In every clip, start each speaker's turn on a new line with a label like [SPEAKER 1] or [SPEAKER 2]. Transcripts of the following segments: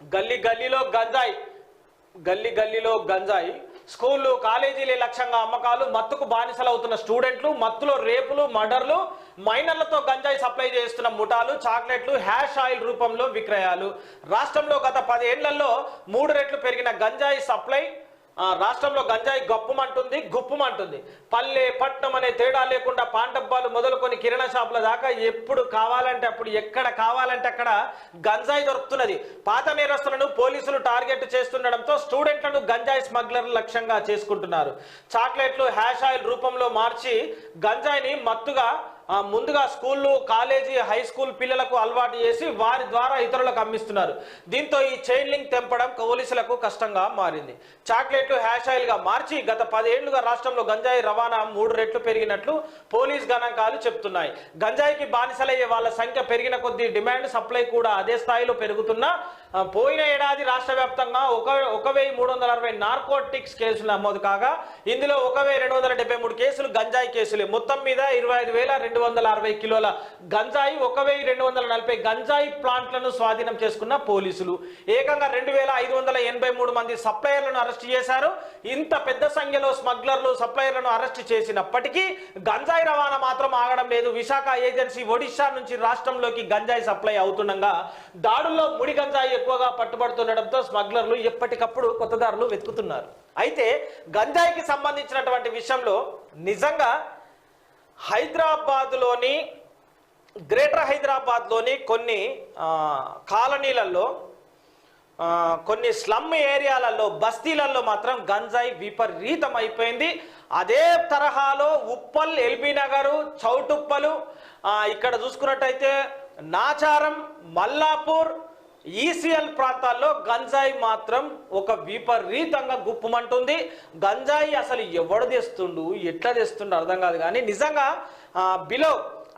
[SPEAKER 1] గల్లీ గల్లీలో గంజాయి. గల్లీ గల్లీలో గంజాయి. స్కూళ్ళు కాలేజీలే లక్ష్యంగా అమ్మకాలు మత్తుకు బానిసలవుతున్న స్టూడెంట్లు మత్తులో రేపులు మర్డర్లు మైనర్లతో గంజాయి సప్లై చేస్తున్న ముఠాలు చాక్లెట్లు హ్యాష్ ఆయిల్ రూపంలో విక్రయాలు. రాష్ట్రంలో గత పదేళ్ళలో మూడు రెట్లు పెరిగిన గంజాయి సప్లై రాష్ట్రంలో గంజాయి గప్పుమంటుంది గుప్పుమంటుంది. పల్లె పట్నం అనే తేడా లేకుండా పాండబ్బాలు మొదలుకొని కిరాణా షాపుల దాకా ఎప్పుడు కావాలంటే అప్పుడు ఎక్కడ కావాలంటే అక్కడ గంజాయి దొరుకుతున్నది. పాత నేరస్తులను పోలీసులు టార్గెట్ చేస్తుండడంతో స్టూడెంట్లను గంజాయి స్మగ్లర్లు లక్ష్యంగా చేసుకుంటున్నారు. చాక్లెట్లు హ్యాష్ ఆయిల్ రూపంలో మార్చి గంజాయిని మత్తుగా ముందుగా స్కూళ్ళు కాలేజీ హై స్కూల్ పిల్లలకు అలవాటు చేసి వారి ద్వారా ఇతరులకు అమ్మిస్తున్నారు. దీంతో ఈ చైన్ లింక్ తెంపడం పోలీసులకు కష్టంగా మారింది. చాక్లెట్లు హ్యాష్ ఆయిల్గా మార్చి గత పదేళ్ళుగా రాష్ట్రంలో గంజాయి రవాణా మూడు రెట్లు పెరిగినట్లు పోలీస్ గణాంకాలు చెప్తున్నాయి. గంజాయికి బానిసలయ్యే వాళ్ళ సంఖ్య పెరిగిన కొద్దీ డిమాండ్ సప్లై కూడా అదే స్థాయిలో పెరుగుతున్నా. పోయిన ఏడాది రాష్ట్ర వ్యాప్తంగా ఒక ఒక వెయ్యి మూడు వందల అరవై నార్కోటిక్స్ కేసులు నమోదు కాగా ఇందులో ఒక వెయ్యి రెండు వందల డెబ్బై మూడు కేసులు గంజాయి కేసులే. మొత్తం మీద ఇరవై ఐదు వేల రెండు వందల అరవై కిలోల గంజాయి ఒక వెయ్యి రెండు వందల నలభై గంజాయి ప్లాంట్లను స్వాధీనం చేసుకున్న పోలీసులు. ఏకంగా రెండు వేల ఐదు వందల ఎనభై మూడు మంది సప్లయర్లను అరెస్ట్ చేశారు. ఇంత పెద్ద సంఖ్యలో స్మగ్లర్లు సప్లయర్లను అరెస్ట్ చేసినప్పటికీ గంజాయి రవాణా మాత్రం ఆగడం లేదు. విశాఖ ఏజెన్సీ ఒడిశా నుంచి రాష్ట్రంలోకి గంజాయి సప్లై అవుతుండగా దాడుల్లో ముడి గంజాయి ఎక్కువగా పట్టుబడుతుండడంతో స్మగ్లర్లు ఎప్పటికప్పుడు కొత్తదారులు వెతుకుతున్నారు. అయితే గంజాయికి సంబంధించినటువంటి విషయంలో నిజంగా హైదరాబాద్లోని గ్రేటర్ హైదరాబాద్లోని కొన్ని కాలనీలలో కొన్ని స్లమ్ ఏరియాలలో బస్తీలలో మాత్రం గంజాయి విపరీతం అయిపోయింది అదే తరహాలో ఉప్పల్ ఎల్బీ నగరు చౌటుప్పలు ఇక్కడ చూసుకున్నట్టయితే నాచారం మల్లాపూర్ ఈసీఎల్ ప్రాంతాల్లో గంజాయి మాత్రం ఒక విపరీతంగా గుప్పమంటుంది. గంజాయి అసలు ఎవడు తెస్తుండు? ఎట్లా తెస్తుండు? అర్థం కాదు కానీ నిజంగా బిలో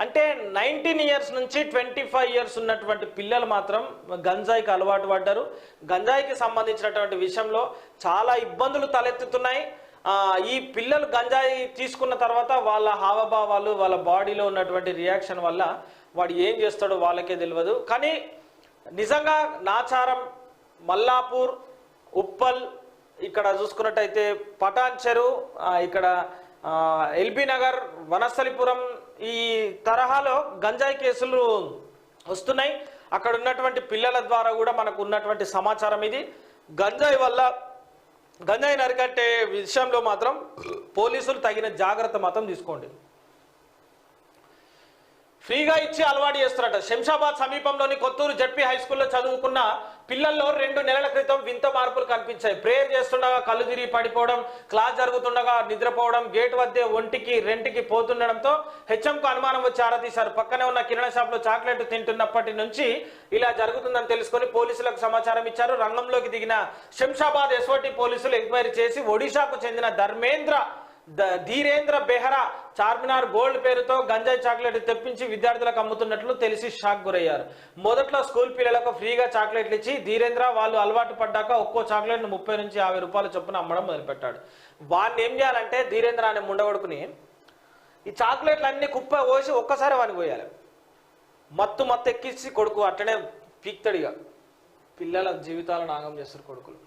[SPEAKER 1] అంటే నైన్టీన్ ఇయర్స్ నుంచి ట్వంటీ ఫైవ్ ఇయర్స్ ఉన్నటువంటి పిల్లలు మాత్రం గంజాయికి అలవాటు పడ్డారు. గంజాయికి సంబంధించినటువంటి విషయంలో చాలా ఇబ్బందులు తలెత్తుతున్నాయి. ఈ పిల్లలు గంజాయి తీసుకున్న తర్వాత వాళ్ళ హావభావాలు వాళ్ళ బాడీలో ఉన్నటువంటి రియాక్షన్ వల్ల వాడు ఏం చేస్తాడో వాళ్ళకే తెలియదు కానీ నిజంగా నాచారం మల్లాపూర్ ఉప్పల్ ఇక్కడ చూసుకున్నట్టయితే పటాన్ చెరు ఇక్కడ ఎల్బీ నగర్ వనస్థలిపురం ఈ తరహాలో గంజాయి కేసులు వస్తున్నాయి. అక్కడ ఉన్నటువంటి పిల్లల ద్వారా కూడా మనకు ఉన్నటువంటి సమాచారం ఇది. గంజాయి వల్ల గంజాయి నరికట్టే విషయంలో మాత్రం పోలీసులు తగిన జాగ్రత్త మాత్రం తీసుకోండి. ఫ్రీగా ఇచ్చి అలవాటు చేస్తారట శంషాబాద్ సమీపంలోని కొత్తూరు జడ్పీ హై స్కూల్లో చదువుకున్న పిల్లల్లో రెండు నెలల క్రితం వింత మార్పులు కనిపించాయి. ప్రేయర్ చేస్తుండగా కళ్ళు తిరిగి పడిపోవడం క్లాస్ జరుగుతుండగా నిద్రపోవడం గేట్ వద్దే ఒంటికి రెంటికి పోతుండడంతో హెచ్ఎంకు అనుమానం వచ్చి ఆరా తీశారు. పక్కనే ఉన్న కిరాణా షాప్లో చాక్లెట్ తింటున్నప్పటి నుంచి ఇలా జరుగుతుందని తెలుసుకొని పోలీసులకు సమాచారం ఇచ్చారు. రంగంలోకి దిగిన శంషాబాద్ ఎస్ఓటి పోలీసులు ఎంక్వైరీ చేసి ఒడిశాకు చెందిన ధర్మేంద్ర ధీరేంద్ర బెహ్రా చార్మినార్ గోల్డ్ పేరుతో గంజాయి చాక్లెట్ తెప్పించి విద్యార్థులకు అమ్ముతున్నట్లు తెలిసి షాక్ గురయ్యారు. మొదట్లో స్కూల్ పిల్లలకు ఫ్రీగా చాక్లెట్లు ఇచ్చి ధీరేంద్ర వాళ్ళు అలవాటు పడ్డాక ఒక్కో చాక్లెట్ను ముప్పై నుంచి యాభై రూపాయల చొప్పున అమ్మడం మొదలుపెట్టాడు. వాడిని ఏం చేయాలంటే ధీరేంద్ర అనే ముండగొడుకుని ఈ చాక్లెట్లు అన్ని కుప్ప పోసి ఒక్కసారి వానికి పోయాలి. మత్తు మత్తు ఎక్కించి కొడుకు అట్లనే పీక్తడిగా పిల్లల జీవితాలను ఆగం చేస్తారు కొడుకులు.